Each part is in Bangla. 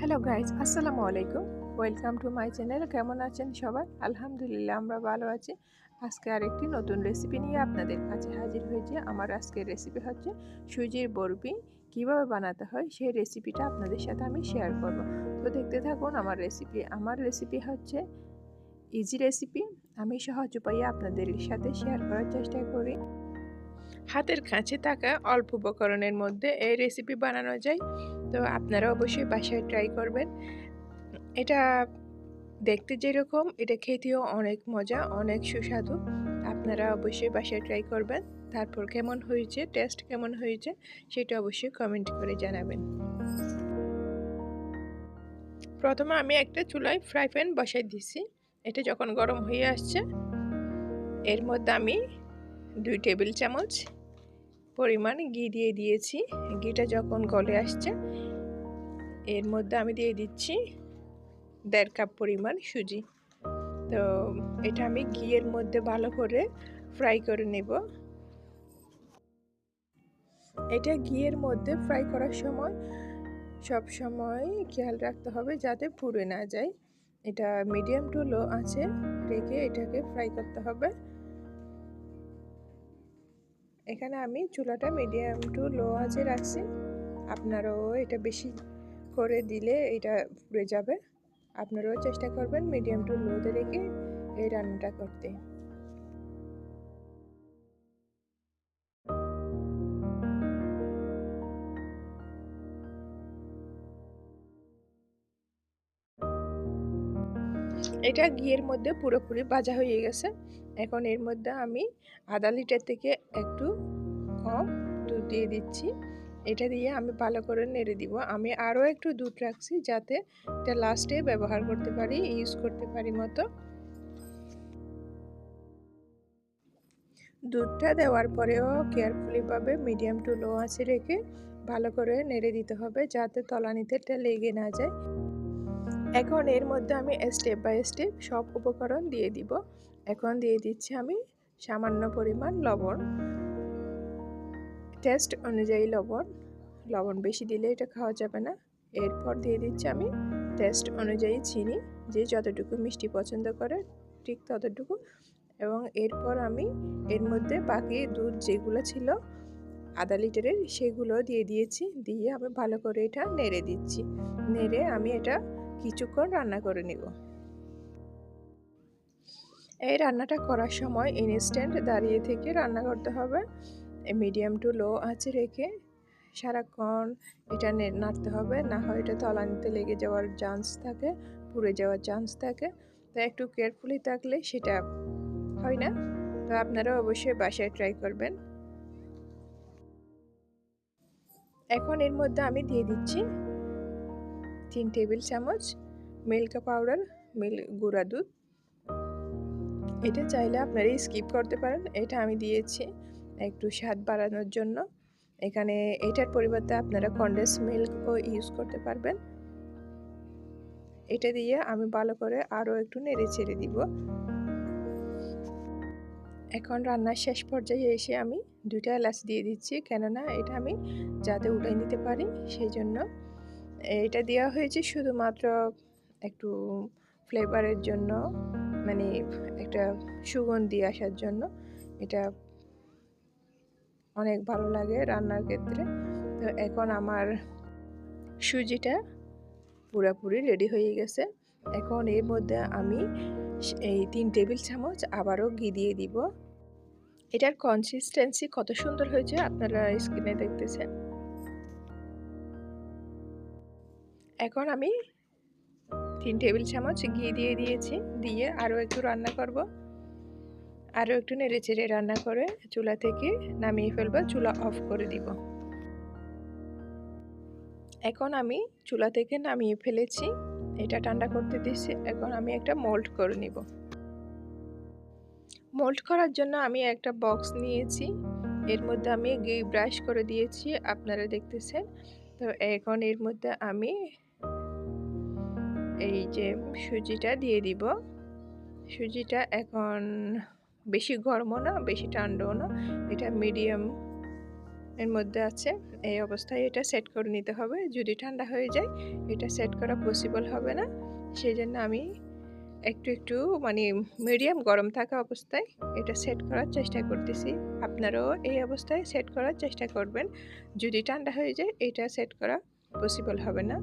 হ্যালো গাইজ আসসালামু আলাইকুম ওয়েলকাম টু মাই চ্যানেল কেমন আছেন সবাই? আলহামদুলিল্লাহ, আমরা ভালো আছি। আজকে আরেকটি নতুন রেসিপি নিয়ে আপনাদের কাছে হাজির হয়েছে। আমার আজকের রেসিপি হচ্ছে সুজির বরফি। কীভাবে বানাতে হয় সেই রেসিপিটা আপনাদের সাথে আমি শেয়ার করব। তো দেখতে থাকুন, আমার রেসিপি আমার রেসিপি হচ্ছে ইজি রেসিপি আমি সহজ উপায়ে আপনাদের সাথে শেয়ার করার চেষ্টা করি। হাতের কাছে থাকা অল্প উপকরণের মধ্যে এই রেসিপি বানানো যায়। তো আপনারা অবশ্যই বাসায় ট্রাই করবেন। এটা দেখতে যেরকম, এটা খেতেও অনেক মজা, অনেক সুস্বাদু। আপনারা অবশ্যই বাসায় ট্রাই করবেন। তারপর কেমন হয়েছে টেস্ট কেমন হয়েছে, সেটা অবশ্যই কমেন্ট করে জানাবেন। প্রথমে আমি একটা চুলায় ফ্রাই প্যান বসাই দিছি। এটা যখন গরম হয়ে আসছে, এর মধ্যে আমি দুই টেবিল চামচ পরিমাণ ঘি দিয়ে দিয়েছি। ঘিটা যখন গলে আসছে, এর মধ্যে আমি দিয়ে দিচ্ছি দেড় কাপ পরিমাণ সুজি। তো এটা আমি ঘিয়ের মধ্যে ভালো করে ফ্রাই করে নেব। এটা ঘিয়ের মধ্যে ফ্রাই করার সময় সব সময় খেয়াল রাখতে হবে যাতে পুড়ে না যায়। এটা মিডিয়াম টু লো আছে রেখে এটাকে ফ্রাই করতে হবে। এখানে আমি চুলাটা মিডিয়াম টু লো আঁচে রাখছি। আপনারাও এটা বেশি করে দিলে এটা পুড়ে যাবে। আপনারাও চেষ্টা করবেন মিডিয়াম টু লোতে রেখে এই রান্নাটা করতে। এটা ঘিয়ের মধ্যে পুরোপুরি ভাজা হয়ে গেছে। এখন এর মধ্যে আমি আধা লিটার থেকে একটু কম দুধ দিয়ে দিচ্ছি। এটা দিয়ে আমি ভালো করে নেড়ে দিব। আমি আরও একটু দুধ রাখছি যাতে এটা লাস্টে ব্যবহার করতে পারি ইউজ করতে পারি মতো। দুধটা দেওয়ার পরেও কেয়ারফুলিভাবে মিডিয়াম টু লো আছে রেখে ভালো করে নেড়ে দিতে হবে যাতে তলানিতে এটা লেগে না যায়। এখন এর মধ্যে আমি স্টেপ বাই স্টেপ সব উপকরণ দিয়ে দিব। এখন দিয়ে দিচ্ছি আমি সামান্য পরিমাণ লবণ। টেস্ট অনুযায়ী লবণ। লবণ বেশি দিলে এটা খাওয়া যাবে না। এরপর দিয়ে দিচ্ছি আমি টেস্ট অনুযায়ী চিনি। যে যতটুকু মিষ্টি পছন্দ করে, ঠিক ততটুকু। এবং এরপর আমি এর মধ্যে বাকি দুধ যেগুলো ছিল, আধা লিটারের সেগুলো দিয়ে দিয়েছি। দিয়ে আমি ভালো করে এটা নেড়ে দিচ্ছি। নেড়ে আমি এটা কিছুক্ষণ রান্না করে নিব। এই রান্নাটা করার সময় ইনস্ট্যান্ট দাঁড়িয়ে থেকে রান্না করতে হবে। মিডিয়াম টু লো আঁচে রেখে সারাক্ষণ এটা নাড়তে হবে। না হয় এটা তলানিতে লেগে যাওয়ার চান্স থাকে, পুড়ে যাওয়ার চান্স থাকে। তো একটু কেয়ারফুলি থাকলে সেটা হয় না। তো আপনারা অবশ্যই বাসায় ট্রাই করবেন। এখন এর মধ্যে আমি দিয়ে দিচ্ছি তিন টেবিল চামচ মিল্ক পাউডার মিল্ক গুঁড়া দুধ। এটা চাইলে আপনারা স্কিপ করতে পারেন। এটা আমি দিয়েছি একটু স্বাদ বাড়ানোর জন্য। এখানে এটার পরিবর্তে আপনারা কন্ডেন্স মিল্কও ইউজ করতে পারবেন। এটা দিয়ে আমি ভালো করে আরও একটু নেড়ে ছেড়ে দিব। এখন রান্নার শেষ পর্যায়ে এসে আমি দুইটা এলাচ দিয়ে দিচ্ছি। কেননা এটা আমি যাতে উঠাই নিতে পারি, সেই জন্য এটা দেওয়া হয়েছে শুধুমাত্র একটু ফ্লেভারের জন্য মানে একটা সুগন্ধি আসার জন্য। এটা অনেক ভালো লাগে রান্নার ক্ষেত্রে। তো এখন আমার সুজিটা পুরাপুরি রেডি হয়ে গেছে। এখন এর মধ্যে আমি এই তিন টেবিল চামচ আবারও ঘি দিয়ে দিব। এটার কনসিস্টেন্সি কত সুন্দর হয়েছে আপনারা স্ক্রিনে দেখতেছেন। এখন আমি তিন টেবিল চামচ ঘি দিয়ে দিয়েছি। দিয়ে আরও একটু রান্না করব। আরও একটু নেড়ে চেড়ে রান্না করে চুলা থেকে নামিয়ে ফেলব, চুলা অফ করে দিব। এখন আমি চুলা থেকে নামিয়ে ফেলেছি। এটা ঠান্ডা করতে দিচ্ছি এখন আমি একটা মোল্ড করে নিব। মোল্ড করার জন্য আমি একটা বক্স নিয়েছি। এর মধ্যে আমি ঘি ব্রাশ করে দিয়েছি। আপনারা দেখতেছেন। তো এখন এর মধ্যে আমি এই যে সুজিটা দিয়ে দিব। সুজিটা এখন বেশি গরমও না, বেশি ঠান্ডাও না, এটা মিডিয়াম এর মধ্যে আছে। এই অবস্থায় এটা সেট করে নিতে হবে। যদি ঠান্ডা হয়ে যায়, এটা সেট করা পসিবল হবে না। সেই জন্য আমি একটু একটু মানে মিডিয়াম গরম থাকা অবস্থায় এটা সেট করার চেষ্টা করতেছি। আপনারাও এই অবস্থায় সেট করার চেষ্টা করবেন। যদি ঠান্ডা হয়ে যায়, এটা সেট করা পসিবল হবে না।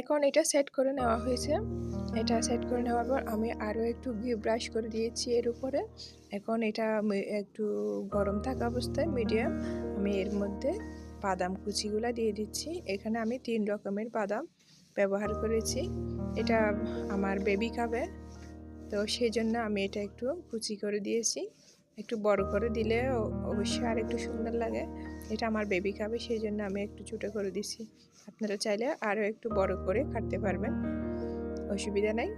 এখন এটা সেট করে নেওয়া হয়েছে। এটা সেট করে নেওয়ার পর আমি আরও একটু ঘি ব্রাশ করে দিয়েছি এর উপরে। এখন এটা একটু গরম থাকা অবস্থায় মিডিয়াম আমি এর মধ্যে বাদাম কুচিগুলা দিয়ে দিচ্ছি। এখানে আমি তিন রকমের বাদাম ব্যবহার করেছি। এটা আমার বেবি খাবে। তো সেই জন্য আমি এটা একটু কুচি করে দিয়েছি। একটু বড় করে দিলে অবশ্যই আর একটু সুন্দর লাগে। এটা আমার বেবি খাবে সেই জন্য আমি একটু ছোটো করে দিছি। আপনারা চাইলে আরও একটু বড় করে কাটতে পারবেন। অসুবিধা নাই।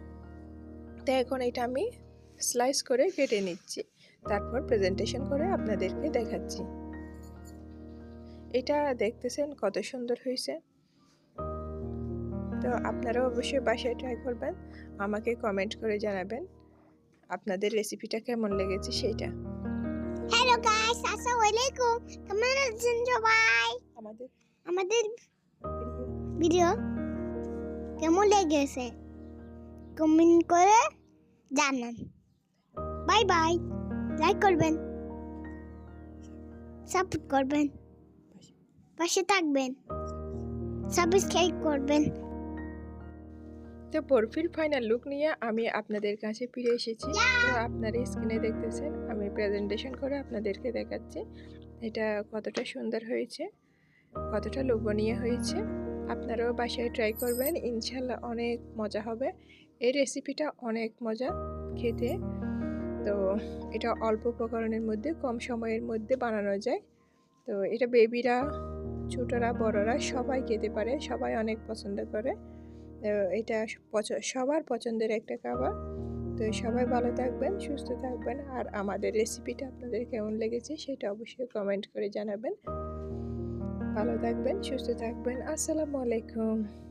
তো এখন এটা আমি স্লাইস করে কেটে নিচ্ছি। তারপর প্রেজেন্টেশন করে আপনাদেরকে দেখাচ্ছি। এটা দেখতেছেন কত সুন্দর হয়েছে। তো আপনারাও অবশ্যই বাসায় ট্রাই করবেন। আমাকে কমেন্ট করে জানাবেন। আপনাদের রেসিপিটা কেমন লেগেছে সেইটা হ্যালো গাইস আসসালামু আলাইকুম কেমন আছেন সবাই আমাদের আমাদের ভিডিও কেমন লেগেছে কমেন্ট করে জানান বাই বাই লাইক করবেন সাপোর্ট করবেন পাশে থাকবেন সাবস্ক্রাইব করবেন তো বরফির ফাইনাল লুক নিয়ে আমি আপনাদের কাছে ফিরে এসেছি। তো আপনারা স্ক্রিনে দেখতেছেন, আমি প্রেজেন্টেশন করে আপনাদেরকে দেখাচ্ছি এটা কতটা সুন্দর হয়েছে, কতটা লোভনীয় হয়েছে। আপনারাও বাসায় ট্রাই করবেন ইনশাল্লাহ অনেক মজা হবে। এই রেসিপিটা অনেক মজা খেতে। তো এটা অল্প উপকরণের মধ্যে, কম সময়ের মধ্যে বানানো যায়। তো এটা বেবিরা ছোটরা, বড়রা সবাই খেতে পারে, সবাই অনেক পছন্দ করে। এটা সবার পছন্দের একটা খাবার। তো সবাই ভালো থাকবেন, সুস্থ থাকবেন। আর আমাদের রেসিপিটা আপনাদের কেমন লেগেছে সেটা অবশ্যই কমেন্ট করে জানাবেন। ভালো থাকবেন, সুস্থ থাকবেন। আসসালামু আলাইকুম।